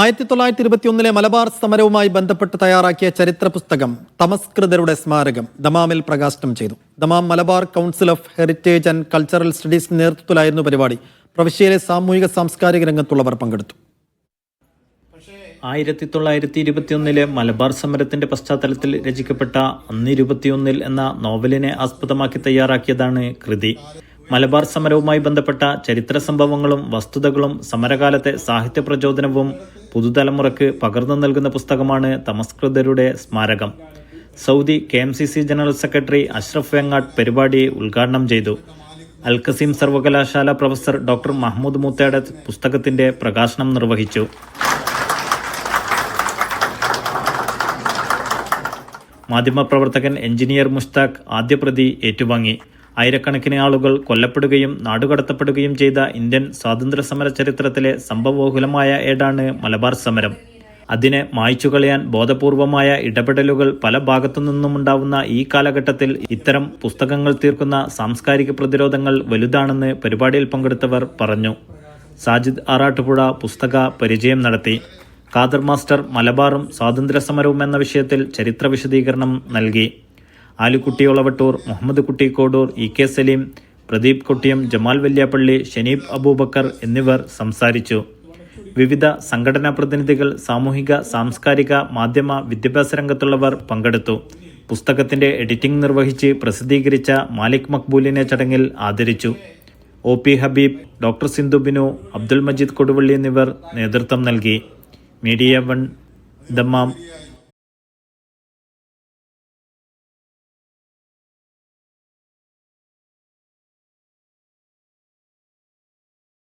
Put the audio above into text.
ആയിരത്തി തൊള്ളായിരത്തി ഇരുപത്തിയൊന്നിലെ മലബാർ സമരവുമായി ബന്ധപ്പെട്ട് തയ്യാറാക്കിയ ചരിത്ര പുസ്തകം തമസ്കൃതരുടെ സ്മാരകം ദമാമിൽ പ്രകാശനം ചെയ്തു. Dammam Malabar council of heritage and cultural studies നേതൃത്വത്തിലായിരുന്നു പരിപാടി. പ്രവിശ്യയിലെ സാമൂഹിക സാംസ്കാരിക രംഗത്തുള്ളവർ പങ്കെടുത്തു. ആയിരത്തി തൊള്ളായിരത്തി ഇരുപത്തിയൊന്നിലെ മലബാർ സമരത്തിന്റെ പശ്ചാത്തലത്തിൽ രചിക്കപ്പെട്ട അന്ന് ഇരുപത്തിയൊന്നിൽ എന്ന നോവലിനെ ആസ്പദമാക്കി തയ്യാറാക്കിയതാണ് കൃതി. മലബാർ സമരവുമായി ബന്ധപ്പെട്ട ചരിത്ര സംഭവങ്ങളും വസ്തുതകളും സമരകാലത്തെ സാഹിത്യ പ്രചോദനവും പുതുതലമുറയ്ക്ക് പകർന്നു നൽകുന്ന പുസ്തകമാണ് തമസ്കൃതരുടെ സ്മാരകം. Saudi K M C C general secretary Ashraf Vengatt പരിപാടി ഉദ്ഘാടനം ചെയ്തു. അൽഖസീം സർവകലാശാല പ്രൊഫസർ ഡോക്ടർ മഹ്മൂദ് മുത്തേടത്ത് പുസ്തകത്തിന്റെ പ്രകാശനം നിർവഹിച്ചു. മാധ്യമപ്രവർത്തകൻ എഞ്ചിനീയർ മുഷ്താഖ് ആദ്യപ്രതി ഏറ്റുവാങ്ങി. ആയിരക്കണക്കിന് ആളുകൾ കൊല്ലപ്പെടുകയും നാടുകടത്തപ്പെടുകയും ചെയ്ത ഇന്ത്യൻ സ്വാതന്ത്ര്യ സമര ചരിത്രത്തിലെ സംഭവബഹുലമായ ഏടാണ് മലബാർ സമരം. അതിനെ മായ്ച്ചു കളയാൻ ബോധപൂർവമായ ഇടപെടലുകൾ പല ഭാഗത്തു നിന്നുമുണ്ടാവുന്ന ഈ കാലഘട്ടത്തിൽ ഇത്തരം പുസ്തകങ്ങൾ തീർക്കുന്ന സാംസ്കാരിക പ്രതിരോധങ്ങൾ വലുതാണെന്ന് പരിപാടിയിൽ പങ്കെടുത്തവർ പറഞ്ഞു. സാജിദ് ആറാട്ടുപുഴ പുസ്തക പരിചയം നടത്തി. കാദർ മാസ്റ്റർ മലബാറും സ്വാതന്ത്ര്യ സമരവും എന്ന വിഷയത്തിൽ ചരിത്ര വിശദീകരണം നൽകി. ആലുക്കുട്ടി ഒളവട്ടൂർ മുഹമ്മദ് കുട്ടി കോടൂർ ഇ കെ സലീം പ്രദീപ് കുട്ടിയം ജമാൽ വല്യാപ്പള്ളി ഷനീബ് അബൂബക്കർ എന്നിവർ സംസാരിച്ചു. വിവിധ സംഘടനാ പ്രതിനിധികൾ സാമൂഹിക സാംസ്കാരിക മാധ്യമ വിദ്യാഭ്യാസ രംഗത്തുള്ളവർ പങ്കെടുത്തു. പുസ്തകത്തിന്റെ എഡിറ്റിംഗ് നിർവഹിച്ച് പ്രസിദ്ധീകരിച്ച മാലിക് മക്ബൂലിനെ ചടങ്ങിൽ ആദരിച്ചു. O P Habeeb doctor Sindhu Binu Abdul Majeed Koduvally എന്നിവർ നേതൃത്വം നൽകി. Media one Dammam.